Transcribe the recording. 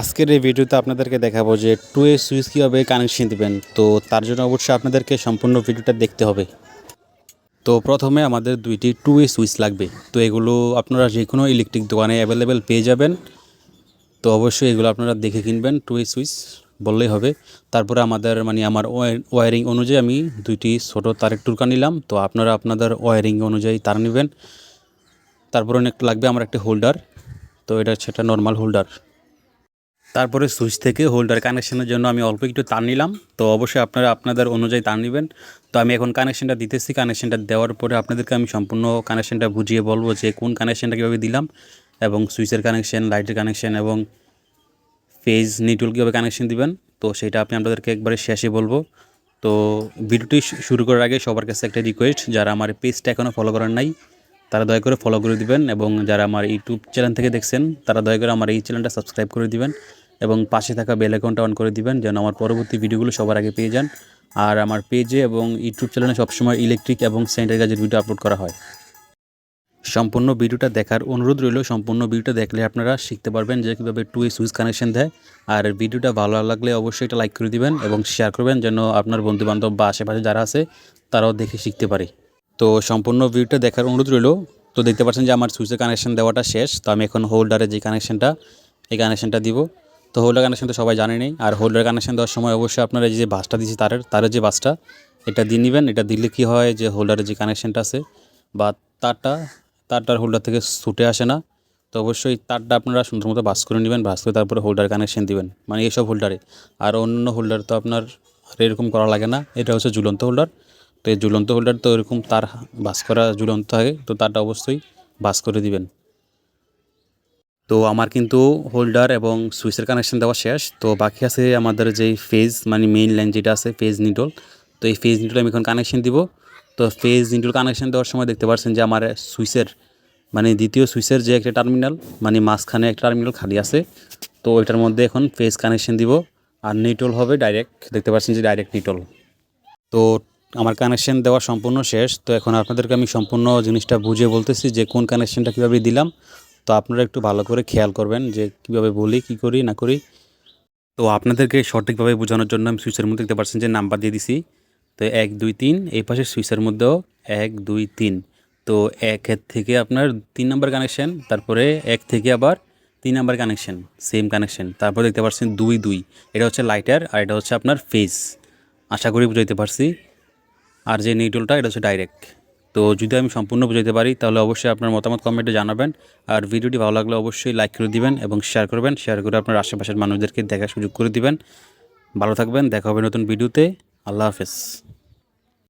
আজকের এই ভিডিওতে আপনাদেরকে দেখাবো যে টু এ সুইচ কীভাবে কানেকশন দেবেন। তো তার জন্য অবশ্যই আপনাদেরকে সম্পূর্ণ ভিডিওটা দেখতে হবে। তো প্রথমে আমাদের দুইটি টু এ সুইচ লাগবে। তো এগুলো আপনারা যে কোনো ইলেকট্রিক দোকানে অ্যাভেলেবেল পেয়ে যাবেন। তো অবশ্যই এগুলো আপনারা দেখে কিনবেন টু এ সুইচ বললেই হবে। তারপরে আমাদের মানে আমার ওয়ারিং অনুযায়ী আমি দুইটি ছোটো তারের টুরকা নিলাম। তো আপনারা আপনাদের ওয়ারিং অনুযায়ী তার নেবেন। তারপরে অনেক লাগবে আমার একটা হোল্ডার। তো এটা একটা নর্মাল হোল্ডার। তারপরে সুইচ থেকে হোল্ডার কানেকশনের জন্য আমি অল্প একটু তার নিলাম। তো অবশ্যই আপনারা আপনাদের অনুযায়ী তার নেবেন। তো আমি এখন কানেকশনটা দিতেছি। কানেকশনটা দেওয়ার পরে আপনাদেরকে আমি সম্পূর্ণ কানেকশনটা বুঝিয়ে বলব যে কোন কানেকশনটা কীভাবে দিলাম এবং সুইচের কানেকশন, লাইটের কানেকশন এবং ফেজ নিটুল কীভাবে কানেকশন দিবেন। তো সেটা আপনি আপনাদেরকে একবারে শেষে বলব। তো ভিডিওটি শুরু করার আগে সবার কাছে একটা রিকোয়েস্ট যারা আমার পেজটা এখনও ফলো করেন নাই, তারা দয়া করে ফলো করে দিবেন এবং যারা আমার ইউটিউব চ্যানেল থেকে দেখছেন, তারা দয়া করে আমার এই চ্যানেলটা সাবস্ক্রাইব করে দিবেন। এবং পাশে থাকা বেল আইকনটা অন করে দিবেন, যেন আমার পরবর্তী ভিডিওগুলো সবার আগে পেয়ে যান। আর আমার পেজে এবং ইউটিউব চ্যানেলে সবসময় ইলেকট্রিক এবং স্যানিটারি কাজের ভিডিও আপলোড করা হয়। সম্পূর্ণ ভিডিওটা দেখার অনুরোধ রইল, সম্পূর্ণ ভিডিওটা দেখলে আপনারা শিখতে পারবেন যে কীভাবে টু এ সুইচ কানেকশন দেয়। আর ভিডিওটা ভালো লাগলে অবশ্যই এটা লাইক করে দিবেন এবং শেয়ার করবেন, যেন আপনার বন্ধুবান্ধব বা আশেপাশে যারা আছে, তারাও দেখে শিখতে পারে। তো সম্পূর্ণ ভিডিওটা দেখার অনুরোধ রইল। তো দেখতে পাচ্ছেন যে আমার সুইচের কানেকশন দেওয়াটা শেষ। তো আমি এখন হোল্ডারে যে কানেকশনটা এই কানেকশনটা দিব। তো হোল্ডার কানেকশন তো সবাই জানেনই আর হোল্ডার কানেকশন দেওয়ার সময় অবশ্যই আপনারা যে বাসটা দিচ্ছি তারের তারের যে বাসটা, এটা দিয়ে নেবেন। এটা দিলে কি হয় যে হোল্ডারের যে কানেকশনটা আছে বা তারটা তারটার হোল্ডার থেকে ছুটে আসে না। তো অবশ্যই তারটা আপনারা সুন্দর মতো বাস করে নেবেন, বাস করে তারপরে হোল্ডার কানেকশন দিবেন। মানে এইসব হোল্ডারে। আর অন্য হোল্ডার তো আপনার এরকম করা লাগে না। এটা হচ্ছে ঝুলন্ত হোল্ডার। তো এই ঝুলন্ত হোল্ডার তো এরকম তার বাস করা ঝুলন্ত থাকে। তো তারটা অবশ্যই বাস করে দিবেন। তো আমার কিন্তু হোল্ডার এবং সুইচের কানেকশন দেওয়া শেষ। তো বাকি আছে আমাদের যেই ফেজ মানে মেইন লাইন যেটা আছে ফেজ নিডল তো এই ফেজ নিডল আমি এখন কানেকশন দিব। তো ফেজ নিডল কানেকশন দেওয়ার সময় দেখতে পাচ্ছেন যে আমার সুইচের মানে দ্বিতীয় সুইচের যে একটা টার্মিনাল মানে মাঝখানে একটা টার্মিনাল খালি আছে। তো ওইটার মধ্যে এখন ফেজ কানেকশন দিব। আর নিটল হবে ডাইরেক্ট দেখতে পাচ্ছেন যে ডাইরেক্ট নিটল তো আমার কানেকশন দেওয়া সম্পূর্ণ শেষ। তো এখন আপনাদেরকে আমি সম্পূর্ণ জিনিসটা বুঝিয়ে বলতেছি যে কোন কানেকশনটা কীভাবে দিলাম। তো আপনারা একটু ভালো করে খেয়াল করবেন যে কীভাবে বলি, কী করি, না করি। তো আপনাদেরকে সঠিকভাবে বোঝানোর জন্য আমি সুইচের মধ্যে দেখতে পাচ্ছেন যে নাম্বার দিয়ে দিছি। তো এক, দুই, তিন, এই পাশে সুইচের মধ্যেও এক, দুই, তিন। তো একের থেকে আপনার তিন নাম্বার কানেকশান তারপরে এক থেকে আবার তিন নাম্বার কানেকশন সেম কানেকশান তারপর দেখতে পাচ্ছেন দুই দুই। এটা হচ্ছে লাইটার আর এটা হচ্ছে আপনার ফেজ আশা করি বুঝাইতে পারছি। আর যে নিউট্রালটা এটা হচ্ছে ডাইরেক্ট তো যদি আমি সম্পূর্ণ বুঝাইতে পারি, তাহলে অবশ্যই আপনার মতামত কমেন্টে জানাবেন। আর ভিডিওটি ভালো লাগলে অবশ্যই লাইক করে দিবেন এবং শেয়ার করবেন। শেয়ার করে আপনার আশেপাশের মানুষদেরকে দেখার সুযোগ করে দিবেন। ভালো থাকবেন, দেখা হবে নতুন ভিডিওতে। আল্লাহ হাফেজ।